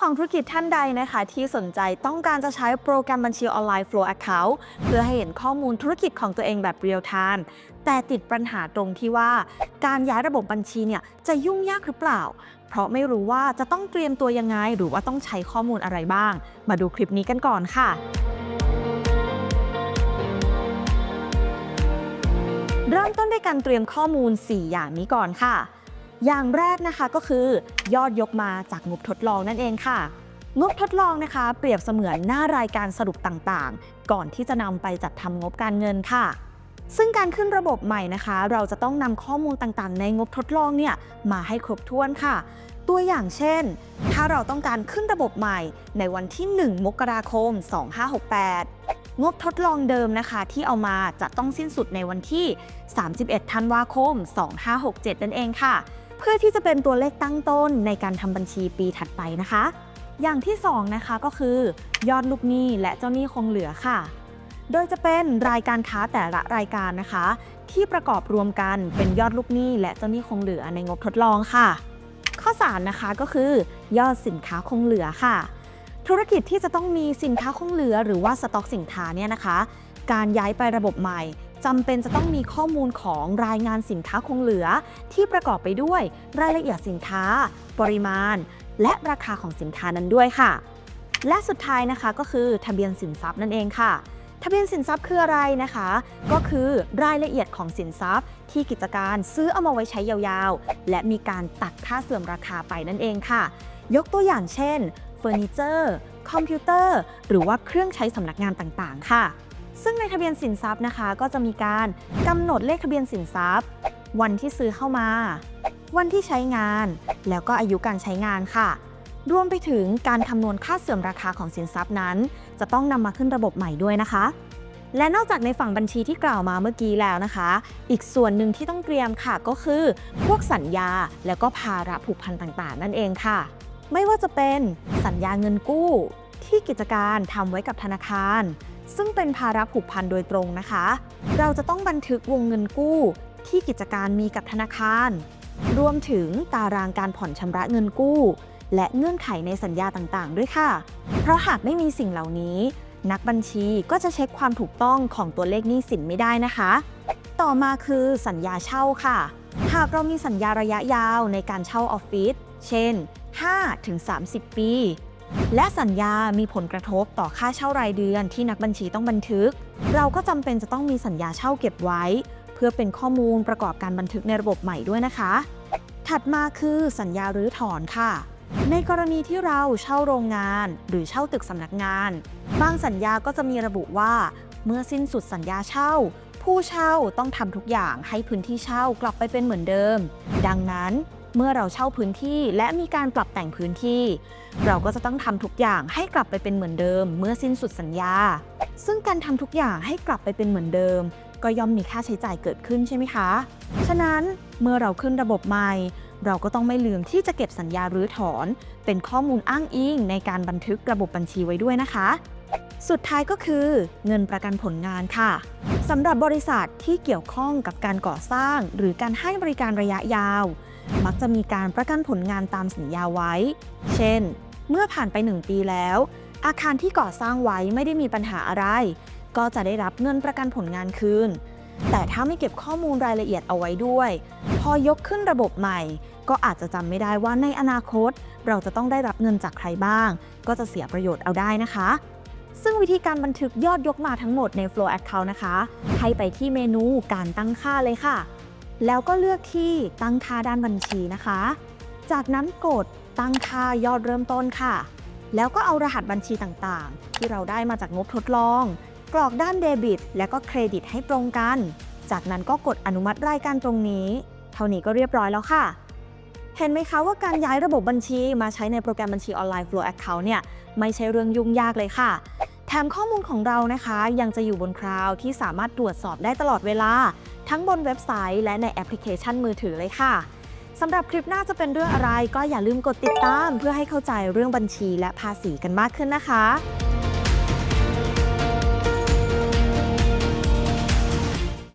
ของธุรกิจท่านใดนะคะ ที่สนใจต้องการจะใช้โปรแกรมบัญชีออนไลน์ Flow Account เพื่อให้เห็นข้อมูลธุรกิจของตัวเองแบบเรียลไทม์แต่ติดปัญหาตรงที่ว่า การย้ายระบบบัญชีเนี่ยจะยุ่งยากหรือเปล่า เพราะไม่รู้ว่าจะต้องเตรียมตัวยังไง หรือว่าต้องใช้ข้อมูลอะไรบ้าง มาดูคลิปนี้กันก่อนค่ะเริ่มต้นด้วยการเตรียมข้อมูล 4 อย่างนี้ก่อนค่ะ อย่างแรกนะคะก็คือยอดยกมาจากงบทดลองนั่นเองค่ะ งบทดลองนะคะ เปรียบเสมือนหน้ารายการสรุปต่างๆ ก่อนที่จะนำไปจัดทำงบการเงินค่ะ ซึ่งการขึ้นระบบใหม่นะคะ เราจะต้องนำข้อมูลต่างๆ ในงบทดลองเนี่ยมาให้ครบถ้วนค่ะ ตัวอย่างเช่น ถ้าเราต้องการขึ้นระบบใหม่ในวันที่ 1 มกราคม 2568งบทดลองเดิมนะคะที่เอามาจะต้องสิ้นสุดในวันที่ 31 ธันวาคม 2567 นั่นเองค่ะ พื่อที่จะเป็นตัวเลขตั้งต้นในการทำบัญชีปีถัดไปนะคะ อย่างที่ 2 นะคะก็คือ ยอดลูกหนี้และเจ้าหนี้คงเหลือค่ะ โดยจะเป็นรายการค้าแต่ละรายการนะคะ ที่ประกอบรวมกันเป็นยอดลูกหนี้และเจ้าหนี้คงเหลือในงบทดลองค่ะ ข้อ3นะคะก็คือยอดสินค้าคงเหลือค่ะ ธุรกิจที่จะต้องมีสินค้าคงเหลือ หรือว่าสต็อกสินค้าเนี่ยนะคะ การย้ายไประบบใหม่ จำเป็นจะต้องมีข้อมูลของรายงานสินค้าคงเหลือ ที่ประกอบไปด้วยรายละเอียดสินค้า ปริมาณ และราคาของสินค้านั้นด้วยค่ะ และสุดท้ายนะคะก็คือทะเบียนสินทรัพย์นั่นเองค่ะทะเบียนสินทรัพย์คืออะไรนะคะ ก็คือรายละเอียดของสินทรัพย์ ที่กิจการซื้อเอามาไว้ใช้ยาวๆ และมีการตัดค่าเสื่อมราคาไปนั่นเองค่ะ ยกตัวอย่างเช่นเฟอร์นิเจอร์ คอมพิวเตอร์ หรือว่าเครื่องใช้สำนักงานต่างๆ ค่ะ ซึ่งในทะเบียนสินทรัพย์นะคะ ก็จะมีการกำหนดเลขทะเบียนสินทรัพย์ วันที่ซื้อเข้ามา วันที่ใช้งาน แล้วก็อายุการใช้งานค่ะ รวมไปถึงการคำนวณค่าเสื่อมราคาของสินทรัพย์นั้น จะต้องนำมาขึ้นระบบใหม่ด้วยนะคะ และนอกจากในฝั่งบัญชีที่กล่าวมาเมื่อกี้แล้วนะคะ อีกส่วนหนึ่งที่ต้องเตรียมค่ะก็คือ พวกสัญญา แล้วก็ภาระผูกพันต่างๆ นั่นเองค่ะ ไม่ว่าจะเป็นสัญญาเงินกู้ ที่กิจการทำไว้กับธนาคาร ซึ่งเป็นภาระผูกพันโดยตรงนะคะ เราจะต้องบันทึกวงเงินกู้ ที่กิจการมีกับธนาคาร รวมถึงตารางการผ่อนชำระเงินกู้ และเงื่อนไขในสัญญาต่างๆ ด้วยค่ะ เพราะหากไม่มีสิ่งเหล่านี้ นักบัญชีก็จะเช็คความถูกต้องของตัวเลขหนี้สินไม่ได้นะคะ ต่อมาคือสัญญาเช่าค่ะ หากเรามีสัญญาระยะยาวในการเช่าออฟฟิศ เช่น 5-30 ปี และสัญญามีผลกระทบต่อค่าเช่ารายเดือนที่นักบัญชีต้องบันทึก เราก็จำเป็นจะต้องมีสัญญาเช่าเก็บไว้ เพื่อเป็นข้อมูลประกอบการบันทึกในระบบใหม่ด้วยนะคะ ถัดมาคือสัญญารื้อถอนค่ะ ในกรณีที่เราเช่าโรงงาน หรือเช่าตึกสำนักงาน บางสัญญาก็จะมีระบุว่า เมื่อสิ้นสุดสัญญาเช่าผู้เช่าต้องทำทุกอย่างให้พื้นที่เช่ากลับไปเป็นเหมือนเดิม ดังนั้น เมื่อเราเช่าพื้นที่และมีการปรับแต่งพื้นที่ เราก็จะต้องทำทุกอย่างให้กลับไปเป็นเหมือนเดิม เมื่อสิ้นสุดสัญญา ซึ่งการทำทุกอย่างให้กลับไปเป็นเหมือนเดิม ก็ย่อมมีค่าใช้จ่ายเกิดขึ้นใช่ไหมคะ ฉะนั้นเมื่อเราขึ้นระบบใหม่ เราก็ต้องไม่ลืมที่จะเก็บสัญญารื้อถอน เป็นข้อมูลอ้างอิงในการบันทึกระบบบัญชีไว้ด้วยนะคะ สุดท้ายก็คือเงินประกันผลงานค่ะสำหรับบริษัทที่เกี่ยวข้องกับการก่อสร้าง หรือการให้บริการระยะยาว มักจะมีการประกันผลงานตามสัญญาไว้ เช่น เมื่อผ่านไป 1 ปีแล้ว อาคารที่ก่อสร้างไว้ไม่ได้มีปัญหาอะไร ก็จะได้รับเงินประกันผลงานคืน แต่ถ้าไม่เก็บข้อมูลรายละเอียดเอาไว้ด้วย พอยกขึ้นระบบใหม่ ก็อาจจะจำไม่ได้ว่าในอนาคต เราจะต้องได้รับเงินจากใครบ้าง ก็จะเสียประโยชน์เอาได้นะคะ ซึ่งวิธีการบันทึกยอดยกมาทั้งหมดใน Flow Account นะคะ ให้ไปที่เมนูการตั้งค่าเลยค่ะ แล้วก็เลือกที่ตั้งค่าด้านบัญชีนะคะ จากนั้นกดตั้งค่ายอดเริ่มต้นค่ะ แล้วก็เอารหัสบัญชีต่างๆ ที่เราได้มาจากงบทดลอง กรอกด้านเดบิต และก็เครดิตให้ตรงกัน จากนั้นก็กดอนุมัติรายการตรงนี้ เท่านี้ก็เรียบร้อยแล้วค่ะ เห็นไหมคะว่าการย้ายระบบบัญชีมาใช้ในโปรแกรมบัญชีออนไลน์ Flow Account เนี่ยไม่ใช่เรื่องยุ่งยากเลยค่ะ แถมข้อมูลของเรานะคะ ยังจะอยู่บนคลาวด์ที่สามารถตรวจสอบได้ตลอดเวลา ทั้งบนเว็บไซต์และในแอปพลิเคชันมือถือเลยค่ะสำหรับคลิปหน้าจะเป็นเรื่องอะไรก็อย่าลืมกดติดตาม เพื่อให้เข้าใจเรื่องบัญชีและภาษีกันมากขึ้นนะคะ